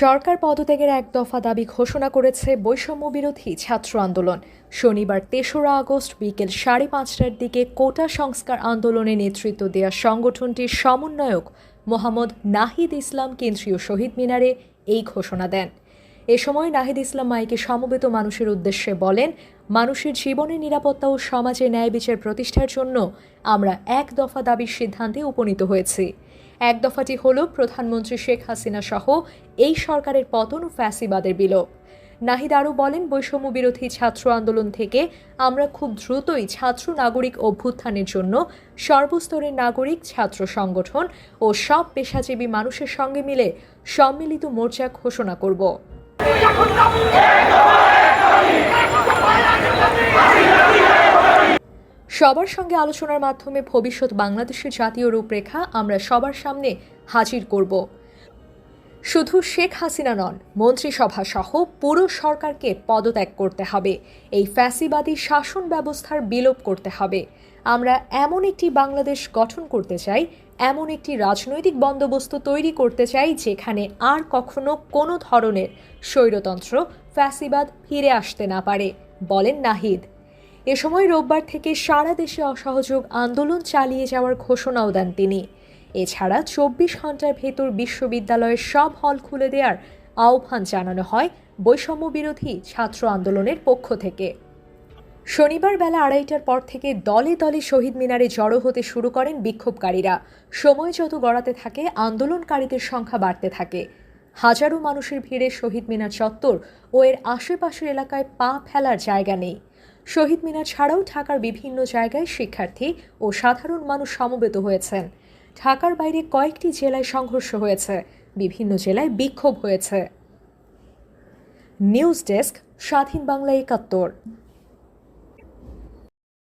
সরকার পদত্যাগের এক দফা দাবি ঘোষণা করেছে বৈষম্য বিরোধী ছাত্র আন্দোলন। শনিবার তেসরা আগস্ট বিকেল সাড়ে পাঁচটার দিকে কোটা সংস্কার আন্দোলনে নেতৃত্ব দেওয়া সংগঠনটির সমন্বয়ক মোহাম্মদ নাহিদ ইসলাম কেন্দ্রীয় শহীদ মিনারে এই ঘোষণা দেন। এ সময় নাহিদ ইসলাম মাইকে সমবেত মানুষের উদ্দেশ্যে বলেন, মানুষের জীবনের নিরাপত্তা ও সমাজে ন্যায় বিচার প্রতিষ্ঠার জন্য আমরা এক দফা দাবির সিদ্ধান্তে উপনীত হয়েছি। এক দফাটি হল প্রধানমন্ত্রী শেখ হাসিনা সহ এই সরকারের পতন ও ফ্যাসিবাদের বিলোপ। নাহিদ আরও বলেন বৈষম্য বিরোধী ছাত্র আন্দোলন থেকে আমরা খুব দ্রুতই ছাত্র নাগরিক অভ্যুত্থানের জন্য সর্বস্তরের নাগরিক ছাত্র সংগঠন ও সব পেশাজীবী মানুষের সঙ্গে মিলে সম্মিলিত মোর্চা ঘোষণা করব। সবার সঙ্গে আলোচনার মাধ্যমে ভবিষ্যৎ বাংলাদেশের জাতীয় রূপরেখা আমরা সবার সামনে হাজির করব। শুধু শেখ হাসিনা নন, মন্ত্রিসভা সহ পুরো সরকারকে পদত্যাগ করতে হবে। এই ফ্যাসিবাদী শাসন ব্যবস্থার বিলোপ করতে হবে। আমরা এমন একটি বাংলাদেশ গঠন করতে চাই, এমন একটি রাজনৈতিক বন্দোবস্ত তৈরি করতে চাই যেখানে আর কখনো কোনো ধরনের স্বৈরতন্ত্র ফ্যাসিবাদ ফিরে আসতে না পারে, বলেন নাহিদ। এ সময় রোববার থেকে সারা দেশে অসহযোগ আন্দোলন চালিয়ে যাওয়ার ঘোষণাও দেন তিনি। এছাড়া চব্বিশ ঘণ্টার ভেতর বিশ্ববিদ্যালয়ের সব হল খুলে দেওয়ার আহ্বান জানানো হয় বৈষম্য বিরোধী ছাত্র আন্দোলনের পক্ষ থেকে। শনিবার বেলা আড়াইটার পর থেকে দলে দলে শহীদ মিনারে জড়ো হতে শুরু করেন বিক্ষোভকারীরা। সময় যত গড়াতে থাকে, আন্দোলনকারীদের সংখ্যা বাড়তে থাকে। হাজারো মানুষের ভিড়ে শহীদ মিনার চত্বর ও এর আশেপাশের এলাকায় পা ফেলার জায়গা নেই। শহীদ মিনার ছাড়াও ঢাকার বিভিন্ন জায়গায় শিক্ষার্থী ও সাধারণ মানুষ সমবেত হয়েছেন। ঢাকার বাইরে কয়েকটি জেলায় সংঘর্ষ হয়েছে, বিভিন্ন জেলায় বিক্ষোভ হয়েছে। নিউজ ডেস্ক, স্বাধীন বাংলা একাত্তর।